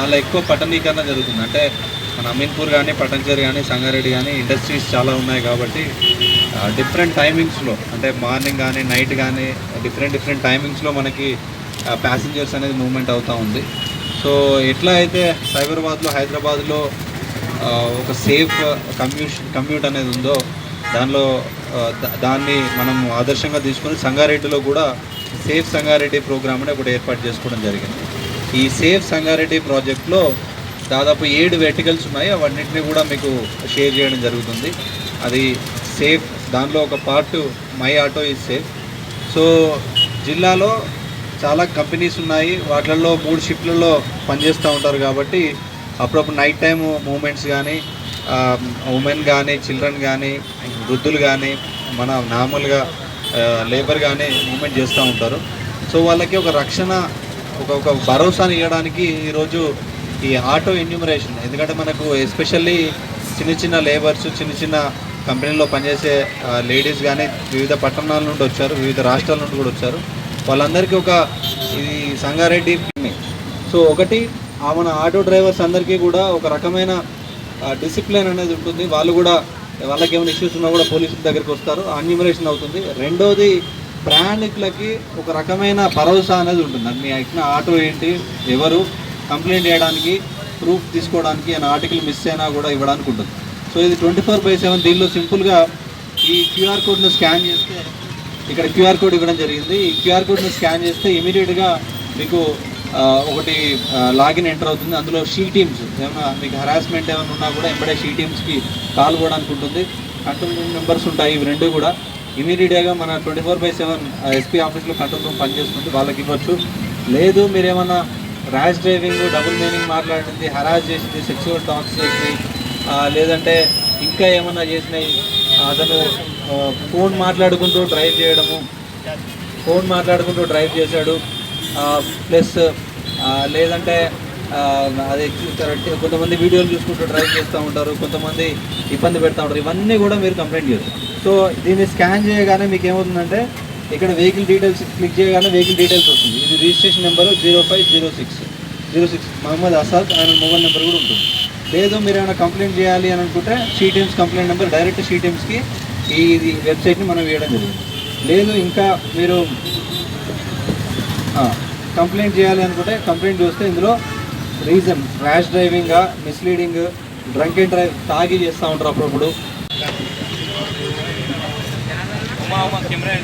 చాలా ఎక్కువ పట్టణీకరణ జరుగుతుంది. అంటే మన అమీన్పూర్ కానీ పటంచేరి కానీ సంగారెడ్డి కానీ ఇండస్ట్రీస్ చాలా ఉన్నాయి కాబట్టి డిఫరెంట్ టైమింగ్స్లో అంటే మార్నింగ్ కానీ నైట్ కానీ డిఫరెంట్ డిఫరెంట్ టైమింగ్స్లో మనకి ప్యాసింజర్స్ అనేది మూవ్మెంట్ అవుతూ ఉంది. సో ఎట్లా అయితే సైబరాబాద్లో హైదరాబాద్లో ఒక సేఫ్ కమ్యూష్ కమ్యూట్ అనేది ఉందో దానిలో దా- దాన్ని మనం ఆదర్శంగా తీసుకొని సంగారెడ్డిలో కూడా సేఫ్ సంగారెడ్డి ప్రోగ్రామ్ అని ఒకటి ఏర్పాటు చేసుకోవడం జరిగింది. ఈ సేఫ్ సంగారెడ్డి ప్రాజెక్ట్లో దాదాపు ఏడు వెర్టికల్స్ ఉన్నాయి. అవన్నింటినీ కూడా మీకు షేర్ చేయడం జరుగుతుంది. అది సేఫ్ దానిలో ఒక part my auto is safe. So జిల్లాలో చాలా కంపెనీస్ ఉన్నాయి. వాటిల్లో మూడు షిఫ్ట్లలో పనిచేస్తూ ఉంటారు కాబట్టి అప్పుడప్పుడు నైట్ టైము మూమెంట్స్ కానీ ఉమెన్ కానీ చిల్డ్రన్ కానీ వృద్ధులు కానీ మన నార్మల్గా లేబర్ కానీ మూమెంట్ చేస్తూ ఉంటారు. సో వాళ్ళకి ఒక రక్షణ ఒక ఒక భరోసాని ఇవ్వడానికి ఈరోజు ఈ ఆటో ఎన్యూమరేషన్. ఎందుకంటే మనకు ఎస్పెషల్లీ చిన్న చిన్న లేబర్స్ చిన్న చిన్న కంపెనీలో పనిచేసే లేడీస్ కానీ వివిధ పట్టణాల నుండి వచ్చారు వివిధ రాష్ట్రాల నుండి కూడా వచ్చారు. వాళ్ళందరికీ ఒక ఇది సంగారెడ్డి సో ఒకటి ఆ మన ఆటో డ్రైవర్స్ అందరికీ కూడా ఒక రకమైన డిసిప్లిన్ అనేది ఉంటుంది. వాళ్ళు కూడా వాళ్ళకి ఏమైనా ఇష్యూస్ ఉన్నా కూడా పోలీసుల దగ్గరికి వస్తారు. అన్యూమరేషన్ అవుతుంది. రెండోది ప్రయాణికులకి ఒక రకమైన భరోసా అనేది ఉంటుంది. అది మీ ఎక్కిన ఆటో ఏంటి ఎవరు కంప్లైంట్ చేయడానికి ప్రూఫ్ తీసుకోవడానికి అని ఆర్టికల్ మిస్ అయినా కూడా ఇవ్వడానికి ఉంటుంది. సో ఇది ట్వంటీ ఫోర్ బై సెవెన్ దీనిలో సింపుల్గా ఈ క్యూఆర్ కోడ్ను స్కాన్ చేస్తే ఇక్కడ క్యూఆర్ కోడ్ ఇవ్వడం జరిగింది. ఈ క్యూఆర్ కోడ్ని స్కాన్ చేస్తే ఇమీడియట్గా మీకు ఒకటి లాగిన్ ఎంటర్ అవుతుంది. అందులో షీ టీమ్స్ ఏమైనా మీకు హరాస్మెంట్ ఏమైనా ఉన్నా కూడా ఎంబడే షీ టీమ్స్కి కాల్ కూడా ఉంటుంది. కంట్రోల్ రూమ్ నెంబర్స్ ఉంటాయి ఇవి రెండు కూడా. ఇమీడియట్గా మన twenty four by seven SP ఆఫీస్లో కంట్రోల్ రూమ్ పనిచేస్తుంది వాళ్ళకి ఇవ్వచ్చు. లేదు మీరేమన్నా ర్యాష్ డ్రైవింగ్ డబుల్ మీనింగ్ మాట్లాడింది హరాజ్ చేసింది సెక్సువల్ టాక్స్ చేసింది లేదంటే ఇంకా ఏమన్నా చేసినాయి అతను ఫోన్ మాట్లాడుకుంటూ డ్రైవ్ చేయడము ఫోన్ మాట్లాడుకుంటూ డ్రైవ్ చేశాడు ప్లస్ లేదంటే అది కరెక్ట్ కొంతమంది వీడియోలు చూసుకుంటూ డ్రైవ్ చేస్తూ ఉంటారు కొంతమంది ఇబ్బంది పెడతా ఉంటారు ఇవన్నీ కూడా మీరు కంప్లైంట్ చేయరు సో దీన్ని స్కాన్ చేయగానే మీకు ఏమవుతుందంటే ఇక్కడ వెహికల్ డీటెయిల్స్ క్లిక్ చేయగానే వెహికల్ డీటెయిల్స్ వస్తుంది. ఇది registration number zero five zero six zero six Mohammed Asad ఆయన మొబైల్ నెంబర్ కూడా ఉంటుంది. లేదు మీరు ఏమైనా కంప్లైంట్ చేయాలి అని అనుకుంటే she complaint number direct she ఈ ఇది వెబ్సైట్ని మనం వేయడం జరిగింది. లేదు ఇంకా మీరు కంప్లైంట్ చేయాలి అనుకుంటే కంప్లైంట్ చూస్తే ఇందులో reason rash driving misleading drunk and drive తాగి చేస్తూ ఉంటారు అప్పుడప్పుడు. కెమెరా